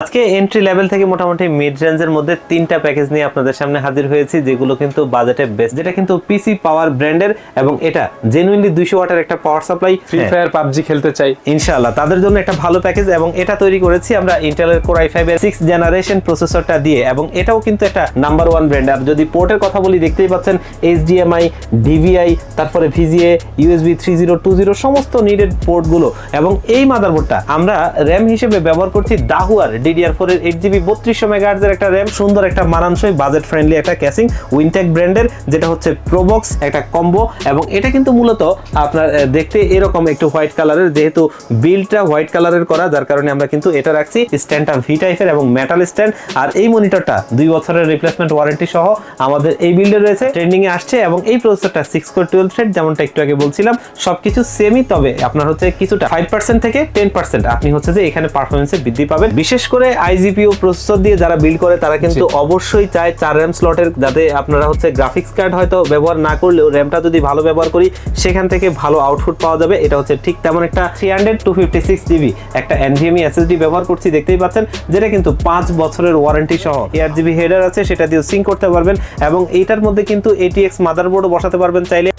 আজকে entry level থেকে মোটামুটি মিড রেঞ্জের মধ্যে তিনটা প্যাকেজ নিয়ে আপনাদের সামনে হাজির হয়েছি যেগুলো কিন্তু বাজেটে বেস্ট যেটা কিন্তু পিসি পাওয়ার ব্র্যান্ডের এবং এটা জেনুইনলি দুইশো ওয়াটের একটা power supply free fire PUBG খেলতে চাই। ইনশাআল্লাহ তাদের জন্য একটা ভালো প্যাকেজ এবং এটা তৈরি করেছি আমরা ইন্টেলের কোর আই ফাইভের সিক্স জেনারেশন প্রসেসরটা দিয়ে এবং এটাও কিন্তু একটা নাম্বার ওয়ান ব্র্যান্ড আর যদি পোর্টের কথা বলি দেখতেই পাচ্ছেন এইচডিএমআই ডিভিআই তারপরে VGA USB three zero two zero সমস্ত নিডেড পোর্টগুলো এবং এই মাদারবোর্ডটা আমরা র্যাম হিসেবে ব্যবহার করছি দাহুয়ার ডিডিআর ফোর এর এইট জিবি বত্রিশশো মেগাহার্জের একটা র্যাম সুন্দর একটা মানানসই বাজেট ফ্রেন্ডলি একটা ক্যাসিং উইনটেক ব্র্যান্ডের যেটা হচ্ছে প্রোবক্স একটা কম্বো এবং এটা কিন্তু মূলত আপনার দেখতে এরকম একটু হোয়াইট কালারের যেহেতু বিলটা হোয়াইট কালারের করা, যার কারণে আমরা কিন্তু এটা রাখছি স্ট্যান্ডটা ভি টাইপের এবং মেটাল স্ট্যান্ড আর এই মনিটরটা দুই বছরের রিপ্লেসমেন্ট ওয়ারেন্টি সহ আমাদের এই বিল্ডে রয়েছে ট্রেন্ডিং এ আসছে, এবং এই প্রসেসরটা সিক্স কোর টুয়েলভ থ্রেড যেমনটা একটু আগে বলছিলাম, সবকিছু সেমই তবে আপনার হচ্ছে কিছুটা ফাইভ পার্সেন্ট থেকে টেন পার্সেন্ট আপনি হচ্ছে যে এখানে পারফরমেন্সে বৃদ্ধি পাবেন। বিশেষ করে আইজিপিও প্রসেসর দিয়ে যারা বিল্ড করে তারা কিন্তু অবশ্যই চায় চার র্যাম স্লটের যাতে আপনারা হচ্ছে গ্রাফিক্স কার্ড হয়তো ব্যবহার না করলেও র্যামটা যদি ভালো ব্যবহার করি সেখান থেকে ভালো আউটপুট পাওয়া যাবে। এটা হচ্ছে ঠিক তেমন একটা three hundred two fifty six GB একটা এনভিএমই এসএসডি ব্যবহার করছি দেখতেই পাচ্ছেন যেটা কিন্তু পাঁচ বছরের ওয়ারেন্টি সহ। এয়ার জিবি হেডার আছে সেটা দিয়ে সিঙ্ক করতে পারবেন এবং এইটার মধ্যে কিন্তু এটিএক্স মাদারবোর্ডও বসাতে পারবেন চাইলে।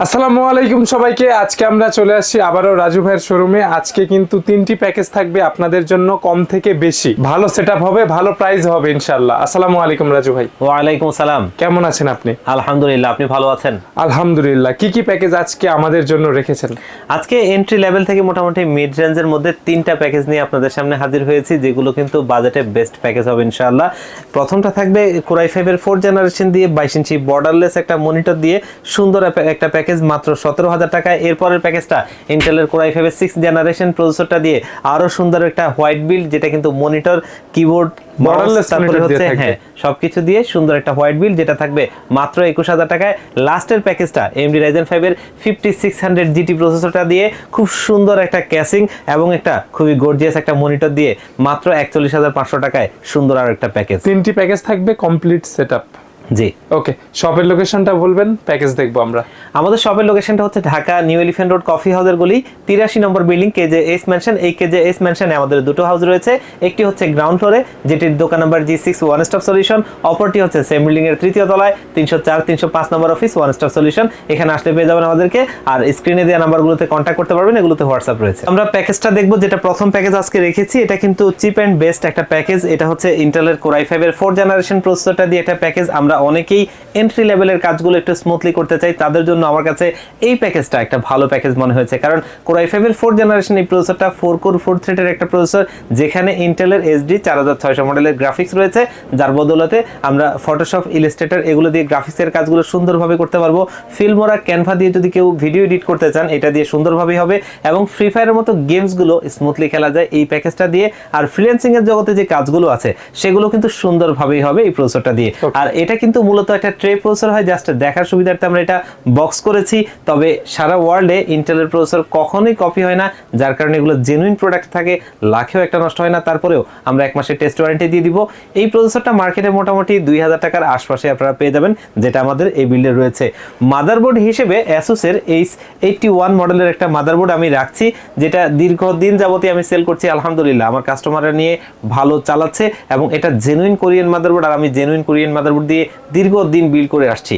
আসসালামু আলাইকুম সবাইকে। আজকে আমরা চলে আসছি আবারও রাজু ভাইয়ের শোরুমে আজকে কিন্তু তিনটি প্যাকেজ থাকবে আপনাদের জন্য কম থেকে বেশি। ভালো সেটআপ হবে ভালো প্রাইস হবে ইনশাল্লাহ আসসালামু আলাইকুম রাজু ভাই। ওয়ালাইকুম সালাম কেমন আছেন আপনি? আলহামদুলিল্লাহ আপনি ভালো আছেন? আলহামদুলিল্লাহ। কি কি প্যাকেজ আজকে আমাদের জন্য রেখেছেন? আজকে এন্ট্রি লেভেল থেকে মোটামুটি মিড রেঞ্জের মধ্যে তিনটা প্যাকেজ নিয়ে আপনাদের সামনে হাজির হয়েছি যেগুলো কিন্তু বাজেটে বেস্ট প্যাকেজ হবে ইনশাআল্লাহ। প্রথমটা থাকবে কোরাই ফাইভের ফোর জেনারেশন দিয়ে বাইশ ইঞ্চি বর্ডারলেস একটা মনিটর দিয়ে সুন্দর একটা- একটা প্যাকেজ মাত্র সতেরো হাজার টাকায় এরপরের প্যাকেজটা ইন্টেলের কোরাই ফাইভের সিক্স জেনারেশন প্রসেসরটা দিয়ে আরও সুন্দর একটা হোয়াইট বিল্ড যেটা কিন্তু মনিটর কিবোর্ড Borderless তারপরে হচ্ছে হ্যাঁ সবকিছু দিয়ে সুন্দর একটা হোয়াইট বিল যেটা থাকবে মাত্র একুশ হাজার টাকায়। লাস্টের প্যাকেজটা এমডি রাইজেন ফাইভের ফিফটি সিক্স হান্ড্রেড জিটি প্রসেসরটা দিয়ে খুব সুন্দর একটা ক্যাসিং এবং একটা খুবই গর্জিয়াস একটা মনিটর দিয়ে মাত্র একচল্লিশ হাজার পাঁচশো টাকায় সুন্দর আর একটা প্যাকেজ তিনটি প্যাকেজ থাকবে কমপ্লিট সেটআপ জি। ওকে শপের লোকেশনটা বলবেন প্যাকেজ দেখব আমরা। আমাদের শপের লোকেশনটা হচ্ছে Dhaka new elephant road coffee হাউসের গলি তিরাশি নম্বর building K J S mansion এই কেজে এস ম্যানশনে আমাদের দুটো হাউস রয়েছে। একটি হচ্ছে গ্রাউন্ড ফ্লোরে যেটির দোকান number G six one stop solution অপরটি হচ্ছে সেম বিল্ডিং এর তৃতীয় তলায় তিনশো চার তিনশো পাঁচ নম্বর অফিস ওয়ান স্টপ সলিউশন এখানে আসলে পেয়ে যাবেন আমাদেরকে। আর স্ক্রিনে দেওয়া নাম্বারগুলোতে কন্ট্যাক্ট করতে পারবেন এগুলোতে হোয়াটসঅ্যাপ রয়েছে। আমরা প্যাকেজটা দেখব যেটা প্রথম প্যাকেজ আজকে রেখেছি। এটা কিন্তু চিপ অ্যান্ড বেস্ট একটা প্যাকেজ এটা হচ্ছে ইন্টেলের কোরাই ফাইভের ফোর জেনারেশন প্রসেসরটা দিয়ে একটা প্যাকেজ আমরা অনেকেই এন্ট্রি লেভেলের কাজগুলো একটু স্মুথলি করতে চাই তাদের জন্য আমার কাছে এই প্যাকেজটা একটা ভালো প্যাকেজ মনে হয়েছে। কারণ কোরাই ফাইভের ফোর জেনারেশন এই প্রসেসরটা ফোর কোর ফোর থ্রেডের একটা প্রসেসর যেখানে ইন্টেলের এসডি চার হাজার ছয়শো মডেলের গ্রাফিক্স রয়েছে। যার বদলতে আমরা ফটোশপ ইলিস্ট্রেটর এগুলো দিয়ে গ্রাফিক্সের কাজগুলো সুন্দরভাবে করতে পারব। ফিল্মোরা ক্যানভা দিয়ে যদি কেউ ভিডিও এডিট করতে চান এটা দিয়ে সুন্দরভাবেই হবে। এবং ফ্রি ফায়ারের মতো গেমসগুলো স্মুথলি খেলা যায় এই প্যাকেজটা দিয়ে। আর ফ্রিল্যান্সিং এর জগতে যে কাজগুলো আছে সেগুলো কিন্তু সুন্দরভাবেই হবে এই প্রসেসরটা দিয়ে। আর এটা কিন্তু মূলত একটা ট্রে প্রসেসর হয় জাস্ট দেখার সুবিধার্থে আমরা এটা বক্স করেছি। তবে সারা ওয়ার্ল্ডে ইন্টেলের প্রসেসর কখনোই কপি হয় না, যার কারণে এগুলো জেনুইন প্রোডাক্ট থাকে, লাখেও একটা নষ্ট হয় না। তারপরেও আমরা এক মাসের টেস্ট ওয়ারেন্টি দিয়ে দিব। এই প্রসেসরটা মার্কেটে মোটামুটি দুই হাজার টাকার আশপাশে আপনারা পেয়ে যাবেন, যেটা আমাদের এই বিল্ডে রয়েছে। মাদারবোর্ড হিসেবে অ্যাসোসের এইচ এইটটি ওয়ান মডেলের একটা মাদারবোর্ড আমি রাখছি, যেটা দীর্ঘদিন যাবতীয় আমি সেল করছি, আলহামদুলিল্লাহ। আমার কাস্টমাররা নিয়ে ভালো চালাচ্ছে, এবং এটা জেনুইন কোরিয়ান মাদারবোর্ড আর আমি জেনুইন কোরিয়ান মাদারবোর্ড দিয়ে দীর্ঘদিন বিল্ড করে আসছি।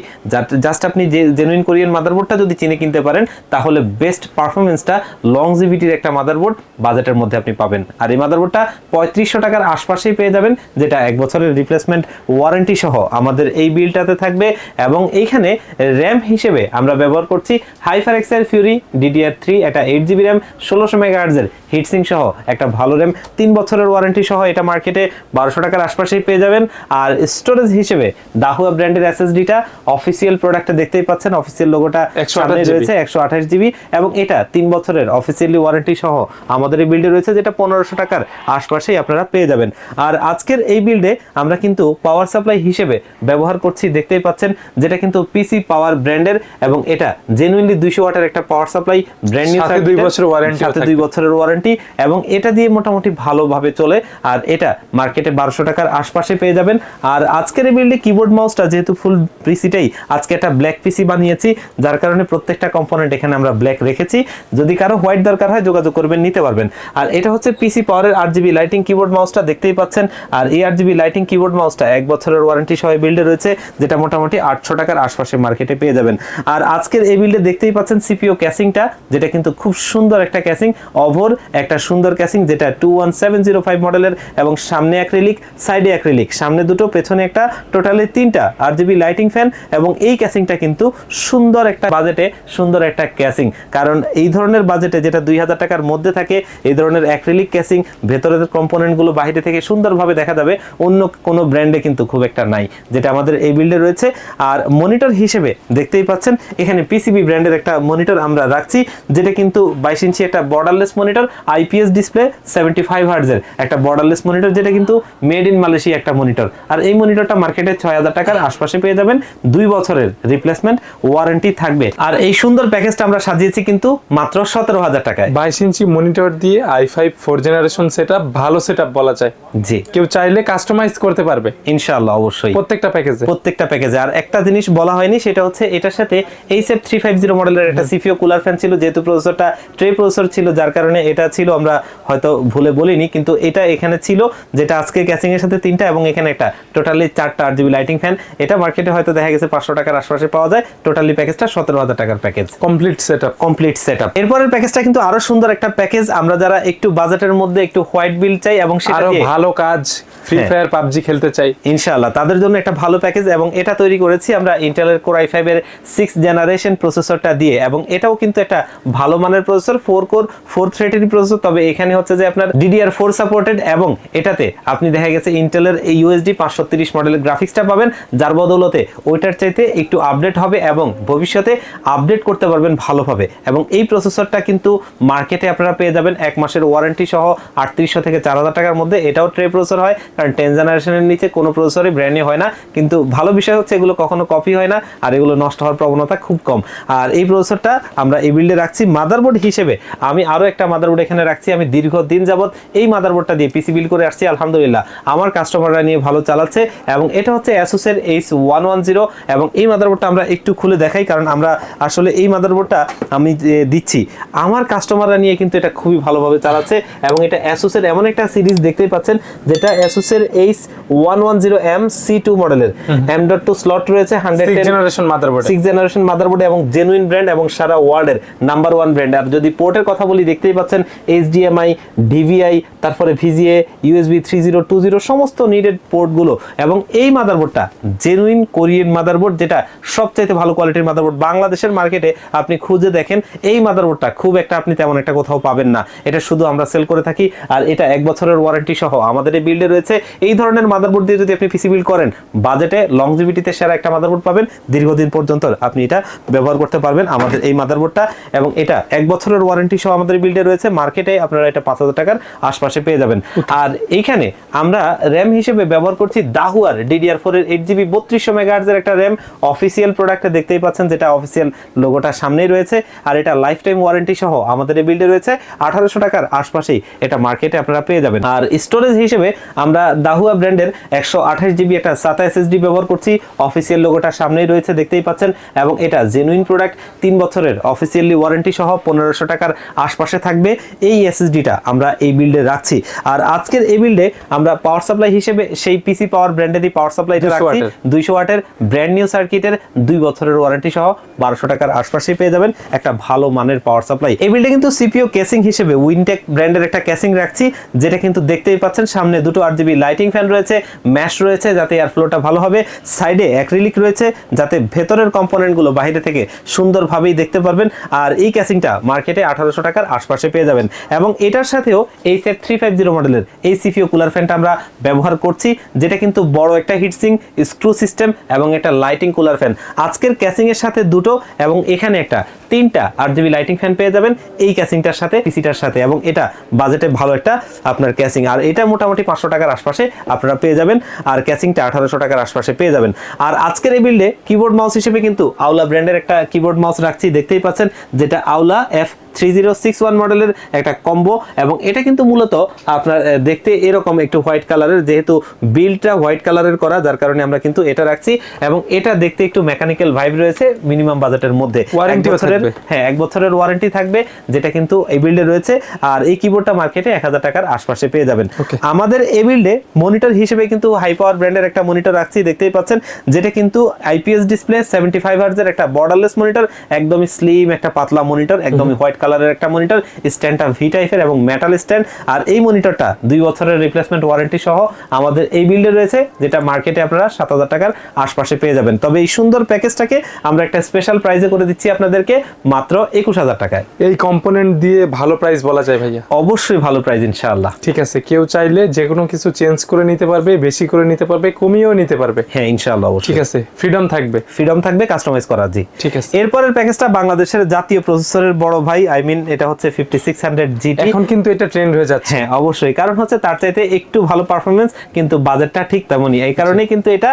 জাস্ট আপনি যে জেনুইন কোরিয়ান মাদারবোর্ডটা যদি চিনে কিনতে পারেন, তাহলে বেস্ট পারফরমেন্সটা লংজিভিটির একটা মাদারবোর্ড বাজেটের মধ্যে আপনি পাবেন। আর এই মাদারবোর্ডটা পঁয়ত্রিশশো টাকার আশপাশেই পেয়ে যাবেন, যেটা এক বছরের রিপ্লেসমেন্ট ওয়ারেন্টি সহ আমাদের এই বিলটাতে থাকবে। এবং এইখানে র্যাম হিসেবে আমরা ব্যবহার করছি HyperX Fury DDR three একটা এইট জিবি র্যাম ষোলোশো মেগাহার্জের হিটসিং সহ একটা ভালো র্যাম তিন বছরের ওয়ারেন্টি সহ এটা মার্কেটে বারোশো টাকার আশপাশেই পেয়ে যাবেন। আর স্টোরেজ হিসেবে দাহুয়া ব্র্যান্ডের এসএসডিটা অফিসিয়াল প্রোডাক্টে দেখতেই পাচ্ছেন। অফিসিয়াল লোগোটা সামনে রয়েছে একশো আঠাশ জিবি এবং এটা তিন বছরের অফিসিয়ালি ওয়ারেন্টি সহ আমাদের এই বিল্ডে রয়েছে যেটা পনেরোশো টাকার আশপাশেই আপনারা পেয়ে যাবেন। আর আজকের এই বিল্ডে আমরা কিন্তু পাওয়ার সাপ্লাই হিসেবে ব্যবহার করছি দেখতেই পাচ্ছেন যেটা কিন্তু পিসি পাওয়ার ব্র্যান্ডের এবং এটা জেনুইনলি দুইশো ওয়াটের একটা পাওয়ার সাপ্লাই ব্র্যান্ড নিউ সাথে দুই বছরের ওয়ারেন্টি সাথে। দুই বছরের ওয়ারেন্টি এবং এটা দিয়ে মোটামুটি ভালোভাবে চলে। আর এটা মার্কেটে বারোশো টাকার আশপাশে পেয়ে যাবেন। আর আজকের এই বিল্ডে কিবোর্ড মাউসটা যেহেতু ফুল পিসিটাই আজকে একটা ব্ল্যাক পিসি বানিয়েছি, যার কারণে প্রত্যেকটা কম্পোনেন্ট এখানে আমরা ব্ল্যাক রেখেছি। যদি কারও হোয়াইট দরকার হয়, যোগাযোগ করবেন, নিতে পারবেন। আর এটা হচ্ছে পিসি পাওয়ারের আট জিবি লাইটিং কিবোর্ড মাউসটা দেখতেই পাচ্ছেন। আর এই আট জিবি লাইটিং কিবোর্ড মাউসটা এক বছরের ওয়ারেন্টি সহ বিল্ডে রয়েছে, যেটা মোটামুটি আটশো টাকার আশপাশে মার্কেটে পেয়ে যাবেন। আর আজকের এই বিল্ডে দেখতেই পাচ্ছেন সিপিও ক্যাসিংটা যেটা কিন্তু খুব সুন্দর একটা ক্যাসিং অভর একটা সুন্দর ক্যাসিং যেটা two one seven zero five মডেলের এবং সামনে অ্যাক্রিলিক সাইডে অ্যাক্রিলিক সামনে দুটো, পেছনে একটা টোটালি তিনটা আর জিবি লাইটিং ফ্যান এবং এই ক্যাসিংটা কিন্তু সুন্দর একটা বাজেটে সুন্দর একটা ক্যাসিং। কারণ এই ধরনের বাজেটে যেটা দুই হাজার টাকার মধ্যে থাকে, এই ধরনের অ্যাক্রিলিক ক্যাসিং, ভেতরের কম্পোনেন্টগুলো বাইরে থেকে সুন্দরভাবে দেখা যাবে, অন্য কোনো ব্র্যান্ডে কিন্তু খুব একটা নাই, যেটা আমাদের এই বিল্ডে রয়েছে। আর মনিটর হিসেবে দেখতেই পাচ্ছেন, এখানে পিসিবি ব্র্যান্ডের একটা মনিটর আমরা রাখছি, যেটা কিন্তু বাইশ ইঞ্চি একটা borderless monitor IPS display seventy five হার্জের একটা বর্ডারলেস মনিটর যেটা কিন্তু মেড ইন মালয়েশিয়া একটা মনিটর আর এই মনিটরটা মার্কেটে ছয় হাজার টাকার আশপাশে পেয়ে যাবেন দুই বছরের রিপ্লেসমেন্ট ওয়ারেন্টি থাকবে। আর এই সুন্দর প্যাকেজটা আমরা সাজিয়েছি কিন্তু মাত্র সতেরো হাজার টাকায়। বাইশ ইঞ্চি মনিটর দিয়ে i five four generation set ভালো সেট বলা যায়। জি। কেউ চাইলে কাস্টমাইজ করতে পারবে। ইনশাআল্লাহ অবশ্যই। প্রত্যেকটা প্যাকেজে প্রত্যেকটা প্যাকেজে আর একটা জিনিস বলা হয়নি সেটা হচ্ছে এটার সাথে এই সেট থ্রি ফাইভ জিরো মডেলের একটা সিপিও কুলার ফ্যান ছিল যেহেতু প্রসেসরটা ট্রে প্রসেসর ছিল যার কারণে এটা ছিল আমরা হয়তো ভুলে বলিনি কিন্তু এটা এখানে ছিল যেটা আজকে ক্যাচিং এর সাথে তিনটা এবং এখানে একটা টোটালি চারটা আট জিবি লাইটিং ফ্যান এটা মার্কেটে হয়তো দেখা গেছে পাঁচশো টাকার আশপাশে পাওয়া যায়। টোটালি প্যাকেজটা সতেরো হাজার টাকার package complete set up complete set up এরপরের প্যাকেজটা কিন্তু আরও সুন্দর একটা প্যাকেজ আমরা যারা একটু বাজেটের মধ্যে একটু হোয়াইট বিল চাই এবং সেটা ভালো কাজ ফ্রি হ্যাঁ। ফায়ার পাবজি খেলতে চাই। ইনশাআল্লাহ তাদের জন্য একটা ভালো প্যাকেজ এবং এটা তৈরি করেছি আমরা ইন্টেলের কোর আই ফাইভ এর সিক্স জেনারেশন প্রসেসরটা দিয়ে এবং এটাও কিন্তু একটা ভালো মানের প্রসেসর ফোর কোর ফোর থ্রেডের প্রসেসর তবে এখানে হচ্ছে যে আপনার ডিডিআর ফোর সাপোর্টেড এবং এটাতে আপনি দেখা গেছে ইন্টেলের এই ইউএসডি পাঁচশো তিরিশ মডেলের গ্রাফিক্সটা পাবেন। যার বদৌলতে ওইটার চাইতে একটু আপডেট হবে এবং ভবিষ্যতে আপডেট করতে পারবেন ভালোভাবে। এবং এই প্রসেসরটা কিন্তু মার্কেটে আপনারা পেয়ে যাবেন এক মাসের ওয়ারেন্টি সহ আটত্রিশশো থেকে চার হাজার টাকার মধ্যে। এটাও ট্রে প্রসেসর হয়, কারণ টেন জেনারেশনের নিচে কোনো প্রসেসরই ব্র্যান্ডে হয় না। কিন্তু ভালো বিষয় হচ্ছে এগুলো কখনো কপি হয় না, আর এগুলো নষ্ট হওয়ার প্রবণতা খুব কম। আর এই প্রসেসরটা আমরা এই বিল্ডে রাখছি মাদারবোর্ড হিসেবে। আমি আরও একটা মাদারবোর্ড এখানে রাখছি, আমি দীর্ঘদিন যাবত এই মাদারবোর্ডটা দিয়ে পিসি বিল করে আসছি, আলহামদুলিল্লাহ। আমার কাস্টমাররা নিয়ে ভালো চালাচ্ছে, এবং এটা হচ্ছে অ্যাসুসের এইচ ওয়ান ওয়ান জিরো এবং এই মাদারবোর্ডটা আমরা একটু খুলে দেখাই কারণ আমরা আসলে এই মাদারবোর্ডটা আমি দিচ্ছি। আমার কাস্টমাররা নিয়ে কিন্তু এটা খুবই ভালোভাবে চালাচ্ছে এবং এটা অ্যাসুসের এমন একটা সিরিজ দেখতেই পাচ্ছেন যেটা অ্যাসুসের H one one zero M C two মডেলের এম ডট টু স্লট রয়েছে hundred generation motherboard six generation motherboard এবং জেনুইন ব্র্যান্ড এবং সারা ওয়ার্ল্ডের নাম্বার ওয়ান ব্র্যান্ড আর যদি পোর্টের কথা বলি দেখতেই পাচ্ছেন এইচডিএমআই ডিভিআই তারপরে VGA USB three zero two zero সমস্ত নিডেড পোর্টগুলো এবং এই মাদারবোর্ডটা জেনুইন কোরিয়ান মাদারবোর্ড যেটা সবচাইতে ভালো কোয়ালিটির মাদারবোর্ড বাংলাদেশের মার্কেটে আপনি খুঁজে দেখেন এই মাদারবোর্ডটা খুব একটা আপনি তেমন একটা কোথাও পাবেন না। এটা শুধু আমরা সেল করে থাকি আর এটা এক বছরের ওয়ারেন্টি সহ আমাদের এই বিল্ডে রয়েছে। এই ধরনের মাদারবোর্ড দিয়ে যদি আপনি পিসি বিল্ড করেন বাজেটে লংজিভিটিতে সেরা একটা মাদারবোর্ড পাবেন। দীর্ঘদিন পর্যন্ত আপনি এটা ব্যবহার করতে পারবেন আমাদের এই মাদারবোর্ডটা এবং এটা এক বছরের ওয়ারেন্টি সহ আমাদের বিল্ডে রয়েছে। মার্কেটে আপনারা এটা পাঁচ হাজার টাকার আশপাশে পেয়ে যাবেন। আর এইখানে আমরা র্যাম হিসেবে ব্যবহার করছি দাহুয়ার ডিডিআর ফোর এর এইট জিবি বত্রিশশো মেগাহার্জের একটা র্যাম অফিসিয়াল প্রোডাক্টে দেখতেই পাচ্ছেন, যেটা অফিসিয়াল লোগোটা সামনেই রয়েছে, আর এটা লাইফ টাইম ওয়ারেন্টি সহ আমাদের এই বিল্ডে রয়েছে, আঠারোশো টাকার আশপাশেই এটা মার্কেটে আপনারা পেয়ে যাবেন। আর স্টোরেজ হিসেবে আমরা দাহুয়া ব্র্যান্ডের একশো আঠাশ জিবি একটা সাতা এসএসডি ব্যবহার করছি অফিসিয়াল লোগোটা সামনেই রয়েছে, দেখতেই পাচ্ছেন, এবং এটা জেনুইন প্রোডাক্ট তিন বছরের অফিসিয়ালি ওয়ারেন্টি সহ পনেরোশো টাকার আশপাশে থাকবে, এই এসএসডিটা আমরা এই বিল্ডে রাখছি। আর আজকের এই বিল্ডে আমরা পাওয়ার সাপ্লাই হিসেবে সেই পিসি পাওয়ার ব্র্যান্ডেরই পাওয়ার সাপ্লাইটা 200 রাখছি। ওয়াটের। দুইশো ওয়াটের ব্র্যান্ড নিউ সার্কিটের দুই বছরের ওয়ারেন্টি সহ বারোশো টাকার আশপাশেই পেয়ে যাবেন একটা ভালো মানের পাওয়ার সাপ্লাই এই বিল্ডে কিন্তু সিপিও কেসিং হিসেবে উইনটেক ব্র্যান্ডের একটা কেসিং রাখছি, যেটা কিন্তু দেখতেই পাচ্ছেন, সামনে দুটো আট জিবি লাইটিং ফ্যান রয়েছে ম্যাশ রয়েছে, যাতে এয়ার ফ্লোটা ভালো হবে। সাইডে অ্যাক্রিলিক রয়েছে, যাতে ভেতরের কম্পোনেন্টগুলো বাইরে থেকে সুন্দরভাবেই দেখতে পারবেন। আর এই ক্যাসিংটা মার্কেটে আঠারোশো টাকার আশপাশে পেয়ে যাবেন। এবং এটার সাথেও এই সেট থ্রি ফাইভ জিরো মডেলের এই সিপিও কুলার ফ্যানটা আমরা ব্যবহার করছি, যেটা কিন্তু বড় একটা হিটসিং স্ক্রু সিস্টেম এবং একটা লাইটিং কুলার ফ্যান আজকের ক্যাসিংয়ের সাথে দুটো এবং এখানে একটা। তিনটা আট জিবি লাইটিং ফ্যান পেয়ে যাবেন। এই ক্যাসিংটার সাথে পিসিটার সাথে এবং এটা বাজেটে ভালো একটা আপনার ক্যাসিং আর এটা মোটামুটি পাঁচশো টাকার আশপাশে আপনারা পেয়ে যাবেন। আর ক্যাসিংটা আঠারোশো টাকার আশপাশে পেয়ে যাবেন। আর আজকের এই বিল্ডে কিবোর্ড মাউস হিসেবে কিন্তু আউলা ব্র্যান্ডের একটা কিবোর্ড মাউস রাখছি দেখতেই পাচ্ছেন যেটা Aula F three zero six one মডেলের একটা কম্বো এবং এটা কিন্তু মূলত আপনার দেখতে এরকম একটু হোয়াইট কালারের যেহেতু বিলটা হোয়াইট কালারের করা যার কারণে আমরা কিন্তু এটা রাখছি এবং এটা দেখতে একটু মেকানিক্যাল ভাইব রয়েছে মিনিমাম বাজেটের মধ্যে। এক বছরের। হ্যাঁ এক বছরের ওয়ারেন্টি থাকবে যেটা কিন্তু এই বিল্ডে রয়েছে। আর এই কিবোর্ডটা মার্কেটে এক হাজার টাকার আশপাশে পেয়ে যাবেন। আমাদের এই বিল্ডে মনিটর হিসেবে কিন্তু হাই পাওয়ার ব্র্যান্ডের একটা মনিটর রাখছি দেখতেই পাচ্ছেন যেটা কিন্তু আইপিএস ডিসপ্লে সেভেন্টি ফাইভ হার্জের একটা বর্ডারলেস মনিটর একদমই স্লিম একটা পাতলা মনিটর একদমই হোয়াইট কালারের একটা মনিটর স্ট্যান্ডটা ভি টাইপের এবং মেটাল স্ট্যান্ড আর এই মনিটরটা দুই বছরের রিপ্লেসমেন্ট ওয়ারেন্টি সহ আমাদের এই বিল্ডে রয়েছে যেটা মার্কেটে আপনারা সাত হাজার টাকার আশপাশে পেয়ে যাবেন। তবে এই সুন্দর প্যাকেজটাকে আমরা একটা স্পেশাল প্রাইজে করে দিচ্ছি আপনাদেরকে। মাত্র একুশ হাজার টাকায়। এই কম্পোনেন্ট দিয়ে ভালো প্রাইস বলা যায় ভাইয়া? অবশ্যই ভালো প্রাইজ ইনশাআল্লাহ। ঠিক আছে কেউ চাইলে যে কোনো কিছু চেঞ্জ করে নিতে পারবে বেশি করে নিতে পারবে কমিয়েও নিতে পারবে। হ্যাঁ ইনশাআল্লাহ ঠিক আছে ফ্রিডম থাকবে। ফ্রিডম থাকবে কাস্টমাইজ করা জি। ঠিক আছে। এরপরের প্যাকেজটা বাংলাদেশের জাতীয় প্রসেসরের বড় ভাই আই মিন এটা হচ্ছে ফিফটি সিক্স হান্ড্রেড জিটি এখন কিন্তু এটা ট্রেন্ড হয়ে যাচ্ছে। হ্যাঁ অবশ্যই। কারণ হচ্ছে তার চাইতে একটু ভালো পারফরমেন্স কিন্তু বাজেটটা ঠিক তেমনই। এই কারণেই কিন্তু এটা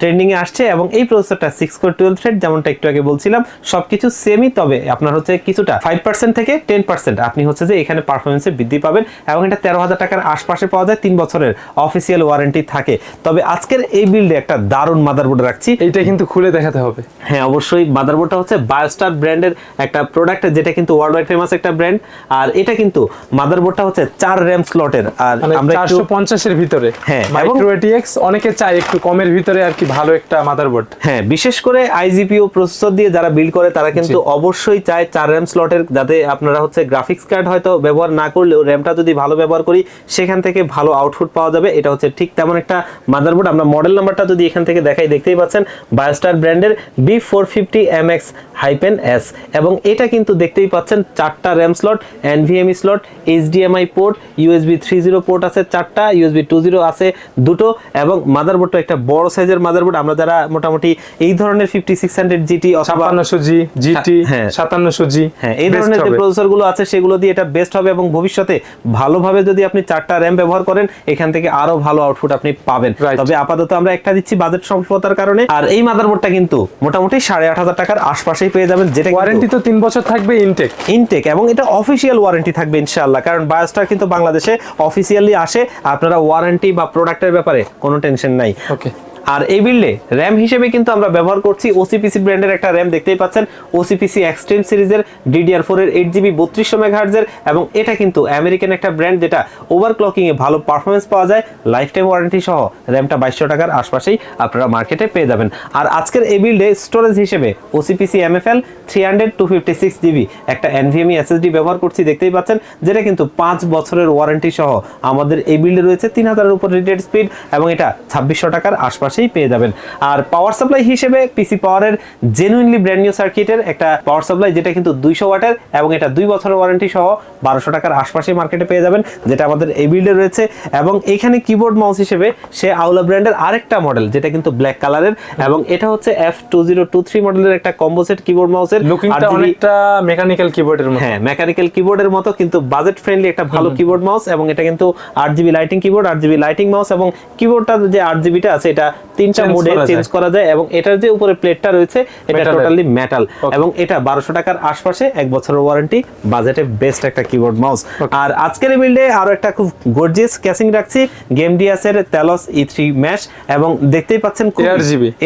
ট্রেন্ডিং এ আসছে এবং এই প্রসেসরটা সিক্স কোর টুয়েলভ থ্রেড যেমনটা একটু আগে বলছিলাম সবকিছু সেমই তবে আপনার হচ্ছে কিছুটা ফাইভ পার্সেন্ট থেকে টেন পার্সেন্ট আপনি হচ্ছে যে এখানে পারফরমেন্সে বৃদ্ধি পাবেন এবং এটা তেরো হাজার টাকার আশপাশে পাওয়া যায় তিন বছরের অফিসিয়াল ওয়ারেন্টি থাকে। তবে আজকের এই বিল্ডে একটা দারুণ মাদারবোর্ড রাখছি। এইটা কিন্তু খুলে দেখাতে হবে। হ্যাঁ অবশ্যই মাদারবোর্ডটা হচ্ছে বায়োস্টার ব্র্যান্ডের একটা প্রোডাক্ট যেটা কিন্তু ওয়ার্ল্ড ওয়াইড ফেমাস একটা ব্র্যান্ড আর এটা কিন্তু মাদারবোর্ডটা হচ্ছে চার র্যাম স্লটের আর মানে আমরা একটু চারশো পঞ্চাশের ভিতরে। হ্যাঁ, মাইক্রো এটিএক্স অনেকে চায় একটু কমের ভিতরে আর কি ভালো একটা মাদারবোর্ড হ্যাঁ বিশেষ করে আইজিপিও প্রসেসর দিয়ে যারা বিল্ড করে তারা কিন্তু অবশ্যই চায় চার র্যাম স্লটের যাতে আপনারা হচ্ছে গ্রাফিক্স কার্ড হয়তো ব্যবহার না করলেও র্যামটা যদি ভালো ব্যবহার করি, সেখান থেকে ভালো আউটপুট পাওয়া যাবে। এটা হচ্ছে ঠিক তেমন একটা মাদারবোর্ড আমরা মডেল নাম্বারটা যদি এখান থেকে দেখাই, দেখতেই পাচ্ছেন বায়োস্টার ব্র্যান্ডের B four fifty M X hyphen S এবং এটা কিন্তু দেখতেই পাচ্ছেন চারটা RAM slot NVMe slot HDMI port USB three zero port আছে চারটা ইউএসবি টু জিরো আছে দুটো, এবং মাদারবোর্ডটা একটা বড় সাইজের মাদারবোর্ড আমরা যারা মোটামুটি এই ধরনের ফিফটি সিক্স হান্ড্রেড জিটি ছাপ্পান্নশো জি জিটি হ্যাঁ। সাতান্নশো জি। হ্যাঁ এই ধরনের যে প্রসেসরগুলো আছে সেগুলো দিয়ে এটা বেস্ট হবে এবং ভবিষ্যতে ভালোভাবে যদি আপনি চারটা র্যাম ব্যবহার করেন এখান থেকে আরও ভালো আউটপুট আপনি পাবেন। তবে আপাতত আমরা একটা দিচ্ছি বাজেট স্বল্পতার কারণে। আর এই মাদারবোর্ডটা কিন্তু মোটামুটি সাড়ে আট হাজার টাকার আশপাশেই পেয়ে যাবেন যেটা ওয়ারেন্টি তো তিন বছর থাকবে ইনটেক ইনটেক এবং এটা অফিসিয়াল ওয়ারেন্টি থাকবে ইনশাআল্লাহ। কারণ বায়োস্টার কিন্তু বাংলাদেশে অফিসিয়ালি আসে। আপনারা ওয়ারেন্টি বা প্রোডাক্টের ব্যাপারে কোনো টেনশন নাই। ওকে আর এই বিল্ডে র্যাম হিসেবে কিন্তু আমরা ব্যবহার করছি ওসিপিসি ব্র্যান্ডের একটা র্যাম, দেখতেই পাচ্ছেন। ওসিপিসি এক্সট্রিম সিরিজের ডিডিআর ফোর এর এইট জিবি বত্রিশশো মেগাহার্জের এবং এটা কিন্তু আমেরিকান একটা ব্র্যান্ড যেটা ওভারক্লকিং এ ভালো পারফরমেন্স পাওয়া যায় লাইফ টাইম ওয়ারেন্টি সহ র্যামটা বাইশশো টাকার আশপাশেই আপনারা মার্কেটে পেয়ে যাবেন। আর আজকের এই বিল্ডে স্টোরেজ হিসেবে OCPC MFL three hundred two fifty six GB একটা এনভিএমই এসএসডি ব্যবহার করছি, দেখতেই পাচ্ছেন, যেটা কিন্তু পাঁচ বছরের ওয়ারেন্টি সহ আমাদের এই বিল্ডে রয়েছে তিন হাজারের উপর রেটেড স্পিড এবং এটা ছাব্বিশশো টাকার আশপাশেই পেয়ে যাবেন। আর পাওয়ার সাপ্লাই হিসেবে পিসি পাওয়ারের জেনুইনলি ব্র্যান্ড নিউ সার্কিটের একটা পাওয়ার সাপ্লাই যেটা কিন্তু দুইশো ওয়াটের এবং এটা দুই বছরের ওয়ারেন্টি সহ বারোশো টাকার আশপাশে মার্কেটে পেয়ে যাবেন যেটা আমাদের এই বিল্ডে রয়েছে। এবং এখানে কিবোর্ড মাউস হিসেবে সে আউলা ব্র্যান্ডের আরেকটা মডেল যেটা কিন্তু ব্ল্যাক কালারের এবং এটা হচ্ছে F two zero two three মডেলের একটা কম্বোসেট কিবোর্ড মাউসের লুকিংটা অনেকটা মেকানিক্যাল কিবোর্ডের মতো। হ্যাঁ মেকানিক্যাল কিবোর্ডের মতো কিন্তু বাজেট ফ্রেন্ডলি একটা ভালো কিবোর্ড মাউস এবং এটা কিন্তু আট জিবি লাইটিং কিবোর্ড আট জিবি লাইটিং মাউস এবং কিবোর্ডটা যে আট জিবিটা আছে এটা তিনটা মোডে চেঞ্জ করা যায়। এবং এটার যে উপরে প্লেটটা রয়েছে এটা টোটালি মেটাল এবং এটা বারোশো টাকার আশপাশে এক বছরের ওয়ারেন্টি বাজেটে বেস্ট একটা কিবোর্ড মাউস আর আজকের বিল্ডে আরও একটা খুব গর্জিয়াস ক্যাসিং রাখছি গেম ডিয়াসের তেলস ই থ্রি ম্যাশ এবং দেখতেই পাচ্ছেন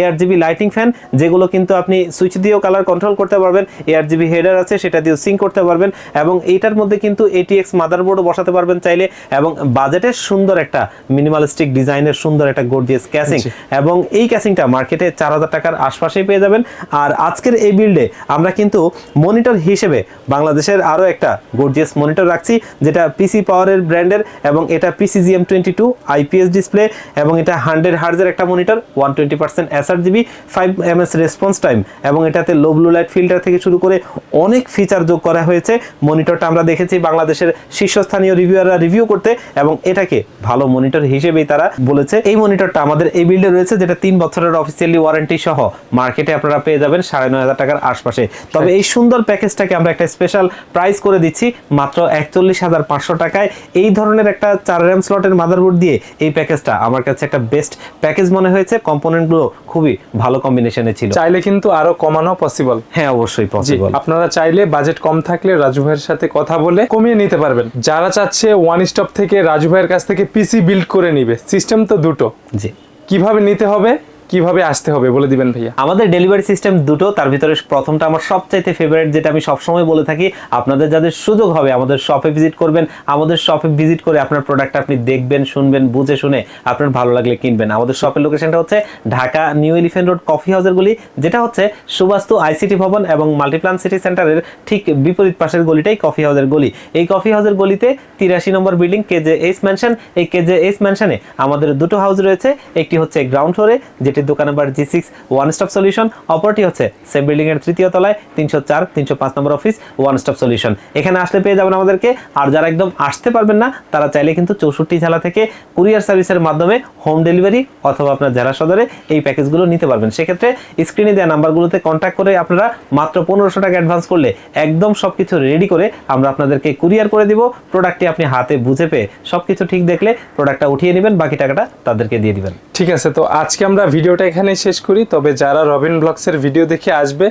এয়ার জিবি লাইটিং ফ্যান যেগুলো কিন্তু আপনি সুইচ দিয়েও কালার কন্ট্রোল করতে পারবেন এয়ার জিবি হেডার আছে সেটা দিয়েও সিঙ্ক করতে পারবেন এবং এইটার মধ্যে কিন্তু এটিএক্স মাদারবোর্ডও বসাতে পারবেন চাইলে এবং বাজেটের সুন্দর একটা মিনিমালিস্টিক ডিজাইনের সুন্দর একটা গর্জিয়াস ক্যাসিং। এবং এই ক্যাসিংটা মার্কেটে চার হাজার টাকার আশপাশেই পেয়ে যাবেন। আর আজকের এই বিল্ডে আমরা কিন্তু মনিটর হিসেবে বাংলাদেশের আরও একটা গর্জিয়াস মনিটর রাখছি, যেটা পিসি পাওয়ারের ব্র্যান্ডের এবং এটা PC PCGM twenty two IPS display এবং এটা হান্ড্রেড হার্জের একটা monitor one twenty percent sRGB five M S response time এবং এটাতে লো ব্লু লাইট ফিল্টার থেকে শুরু করে অনেক ফিচার যোগ করা হয়েছে। মনিটরটা আমরা দেখেছি বাংলাদেশের শীর্ষস্থানীয় রিভিউয়াররা রিভিউ করতে এবং এটাকে ভালো মনিটর হিসেবেই তারা বলেছে। এই মনিটরটা আমাদের এই বিল্ডে রয়েছে যেটা তিন বছরের অফিসিয়ালি ওয়ারেন্টি সহ মার্কেটে আপনারা পেয়ে যাবেন সাড়ে নয় হাজার টাকার আশপাশে। তবে এই সুন্দর প্যাকেজটাকে আমরা একটা স্পেশাল প্রাইস করে দিচ্ছি মাত্র একচল্লিশ হাজার পাঁচশো টাকায়। এই ধরনের একটা চার র্যাম স্লটের মাদারবোর্ড দিয়ে এই প্যাকেজটা আমার কাছে একটা বেস্ট প্যাকেজ মনে হয়েছে। কম্পোনেন্টগুলো খুবই ভালো কম্বিনেশনে ছিল। চাইলে কিন্তু আরও কমানো পসিবল হ্যাঁ অবশ্যই পসিবল আপনারা চাইলে বাজেট কম থাকলে রাজু ভাইয়ের সাথে কথা বলে কমিয়ে নিতে পারবেন। যারা চাচ্ছে ওয়ান স্টপ থেকে রাজু ভাইয়ের কাছ থেকে পিসি বিল্ড করে নিবে সিস্টেম তো দুটো। জি। কীভাবে নিতে হবে? কীভাবে আসতে হবে বলে দিবেন ভাইয়া? আমাদের ডেলিভারি সিস্টেম দুটো, তার ভিতরে প্রথমটা আমার সবচাইতে ফেভারিট যেটা আমি সবসময় বলে থাকি, আপনাদের যাদের সুযোগ হবে, আমাদের শপে ভিজিট করবেন, আমাদের শপে ভিজিট করে আপনার প্রোডাক্ট আপনি দেখবেন, শুনবেন, বুঝে শুনে আপনার ভালো লাগলে কিনবেন। আমাদের শপের লোকেশনটা হচ্ছে Dhaka new elephant road coffee হাউসের গলি, যেটা হচ্ছে সুবাস্তু আইসিটি ভবন এবং মাল্টিপ্লান সিটি সেন্টারের ঠিক বিপরীত পাশের গলিটাই কফি হাউসের গলি। এই কফি হাউসের গলিতে তিরাশি নম্বর building K J S mansion এই কেজে এইস ম্যানশনে আমাদের দুটো হাউস রয়েছে, একটি হচ্ছে গ্রাউন্ড ফ্লোরে যেটির দোকান number G six one stop solution অপরটি হচ্ছে সেম বিল্ডিং এর তৃতীয় তলায়, তিনশো চার, তিনশো পাঁচ নম্বর অফিস ওয়ান স্টপ সলিউশন এখানে আসলে পেয়ে যাবেন আমাদেরকে। আর যারা একদম আসতে পারবেন না, তারা চাইলে কিন্তু চৌষট্টি জেলা থেকে কুরিয়ার সার্ভিসের মাধ্যমে হোম ডেলিভারি অথবা আপনার জেলা সদরে এই প্যাকেজগুলো নিতে পারবেন। সেক্ষেত্রে স্ক্রিনে দেওয়া নাম্বারগুলোতে কন্ট্যাক্ট করে আপনারা মাত্র পনেরোশো টাকা অ্যাডভান্স করলে একদম সবকিছু রেডি করে আমরা আপনাদেরকে কুরিয়ার করে দিব। প্রোডাক্টটি আপনি হাতে বুঝে পেয়ে সবকিছু ঠিক দেখলে প্রোডাক্টটা উঠিয়ে নেবেন, বাকি টাকাটা তাদেরকে দিয়ে দিবেন। ঠিক আছে, তো আজকে আমরা ভিডিওটা এখানেই শেষ করি। তবে যারা রবিন ব্লগসের ভিডিও দেখে আসবে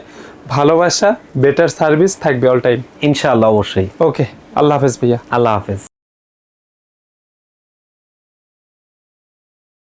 ভালোবাসা বেটার সার্ভিস থাকবে অল টাইম ইনশাআল্লাহ অবশ্যই। ওকে আল্লাহ হাফেজ ভাইয়া। আল্লাহ হাফেজ।